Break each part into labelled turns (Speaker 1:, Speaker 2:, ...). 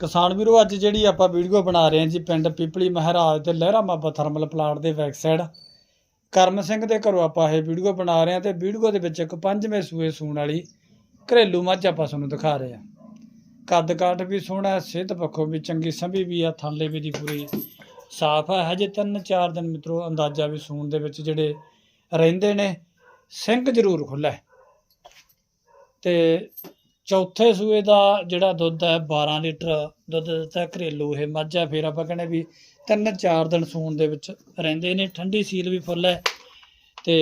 Speaker 1: ਕਿਸਾਨ ਵੀਰੋ, ਅੱਜ ਜਿਹੜੀ ਆਪਾਂ ਵੀਡੀਓ ਬਣਾ ਰਹੇ ਹਾਂ ਜੀ ਪਿੰਡ ਪੀਪਲੀ ਮਹਾਰਾਜ ਤੇ ਲਹਿਰਾ ਮਾਬਾ ਥਰਮਲ ਪਲਾਂਟ ਦੇ ਬੈਕ ਸਾਈਡ ਕਰਮ ਸਿੰਘ ਦੇ ਘਰੋਂ ਆਪਾਂ ਇਹ ਵੀਡੀਓ ਬਣਾ ਰਹੇ ਹਾਂ ਤੇ ਵੀਡੀਓ ਦੇ ਵਿੱਚ ਇੱਕ ਪੰਜਵੇਂ ਸੂਏ ਸੂਣ ਵਾਲੀ ਘਰੇਲੂ ਮੱਝ ਆਪਾਂ ਤੁਹਾਨੂੰ ਦਿਖਾ ਰਹੇ ਹਾਂ। ਕੱਦ ਕਾਠ ਵੀ ਸੋਹਣਾ, ਸਿਹਤ ਪੱਖੋਂ ਵੀ ਚੰਗੀ, ਸੰਭੀ ਵੀ ਆ, ਥੱਲੇ ਵੀ ਦੀ ਪੂਰੀ ਸਾਫ਼ ਹੈ ਹਜੇ ਤਿੰਨ ਚਾਰ ਦਿਨ ਮਿੱਤਰੋ, ਅੰਦਾਜ਼ਾ ਵੀ ਸੂਣ ਦੇ ਵਿੱਚ ਜਿਹੜੇ ਰਹਿੰਦੇ ਨੇ, ਸਿੰਘ ਜ਼ਰੂਰ ਖੁੱਲ੍ਹਾ ਹੈ। ਤੇ ਚੌਥੇ ਸੂਏ ਦਾ ਜਿਹੜਾ ਦੁੱਧ ਹੈ 12 ਲੀਟਰ ਦੁੱਧ ਦਿੱਤਾ ਘਰੇਲੂ ਇਹ ਮੱਝ ਹੈ। ਫਿਰ ਆਪਾਂ ਕਹਿੰਦੇ ਵੀ ਤਿੰਨ ਚਾਰ ਦਿਨ ਸੂਣ ਦੇ ਵਿੱਚ ਰਹਿੰਦੇ ਨੇ। ਠੰਡੀ ਸੀਲ ਵੀ ਫੁੱਲ ਹੈ ਤੇ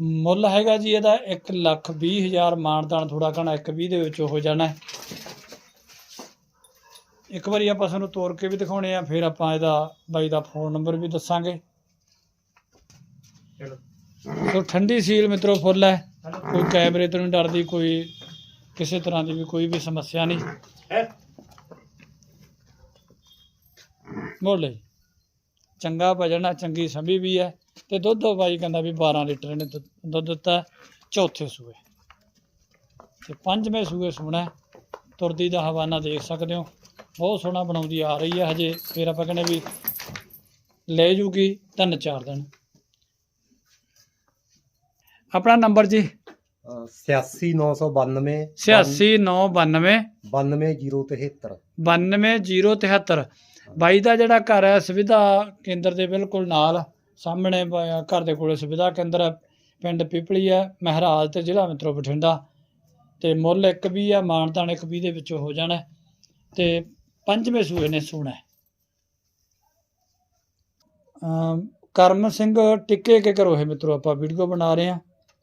Speaker 1: ਮੁੱਲ ਹੈਗਾ ਜੀ ਇਹਦਾ 1 ਲੱਖ 20 ਹਜ਼ਾਰ ਮਾਨਦਾਨ ਥੋੜਾ ਘਣਾ 1 20 ਦੇ ਵਿੱਚ ਹੋ ਜਾਣਾ। ਇੱਕ ਵਾਰੀ ਆਪਾਂ ਤੁਹਾਨੂੰ ਤੋੜ ਕੇ ਵੀ ਦਿਖਾਉਣੇ ਆ ਫਿਰ ਆਪਾਂ ਇਹਦਾ ਬਾਈ ਦਾ ਫੋਨ ਨੰਬਰ ਵੀ ਦੱਸਾਂਗੇ। ਸੋ ਠੰਡੀ ਸੀਲ ਮਿੱਤਰੋ ਫੁੱਲ ਹੈ। ਕੋਈ ਕੈਮਰੇ ਤੋਂ ਨਹੀਂ ਡਰਦੀ ਕੋਈ ਕਿਸੇ ਤਰ੍ਹਾਂ ਦੀ ਵੀ ਕੋਈ ਵੀ ਸਮੱਸਿਆ ਨਹੀਂ। ਮੋੜ ਲਈ ਚੰਗਾ ਭਜਣਾ ਚੰਗੀ ਸੰਭੀ ਵੀ ਹੈ ਤੇ ਦੁੱਧ ਬਾਈ ਕਹਿੰਦਾ ਵੀ 12 ਲੀਟਰ ਇਹਨੇ ਦੁੱਧ- ਦਿੱਤਾ ਚੌਥੇ ਸੂਏ। ਤੇ ਪੰਜਵੇਂ ਸੂਏ ਸੋਣਾ। ਤੁਰਦੀ ਦਾ ਹਵਾਨਾ ਦੇਖ ਸਕਦੇ ਹੋ। ਬਹੁਤ ਸੋਹਣਾ ਬਣਾਉਂਦੀ ਆ ਰਹੀ ਹੈ ਹਜੇ। ਫਿਰ ਆਪਾਂ ਕਹਿੰਦੇ ਵੀ ਲੈ ਜੂਗੀ ਤਿੰਨ ਚਾਰ ਦਿਨ। ਆਪਣਾ ਨੰਬਰ ਜੀ।
Speaker 2: 86992
Speaker 1: 86992
Speaker 2: 92073
Speaker 1: 92073 ਬਾਈ ਦਾ ਜਿਹੜਾ ਘਰ ਹੈ ਸੁਵਿਧਾ ਕੇਂਦਰ ਦੇ ਬਿਲਕੁਲ ਨਾਲ ਸਾਹਮਣੇ ਘਰ ਦੇ ਕੋਲੇ ਸੁਵਿਧਾ ਕੇਂਦਰ ਹੈ। ਪਿੰਡ ਪਿਪਲੀ ਹੈ ਮਹਿਰਾਜ ਤੇ ਜ਼ਿਲ੍ਹਾ ਮਿੱਤਰੋ ਬਠਿੰਡਾ। ਤੇ ਮੁੱਲ ਇੱਕ ਵੀ ਆ ਮਾਨਤਾਨ ਇੱਕ ਵੀ ਦੇ ਵਿੱਚੋਂ ਹੋ ਜਾਣਾ ਹੈ। ਤੇ ਪੰਜਵੇਂ ਸੂਏ ਨੇ ਸੋਣਾ ਹੈ। ਕਰਮ ਸਿੰਘ ਟਿੱਕੇ ਕੇ ਕਰੋ ਇਹ ਮਿੱਤਰੋ ਆਪਾਂ ਵੀਡੀਓ ਬਣਾ ਰਹੇ ਹਾਂ।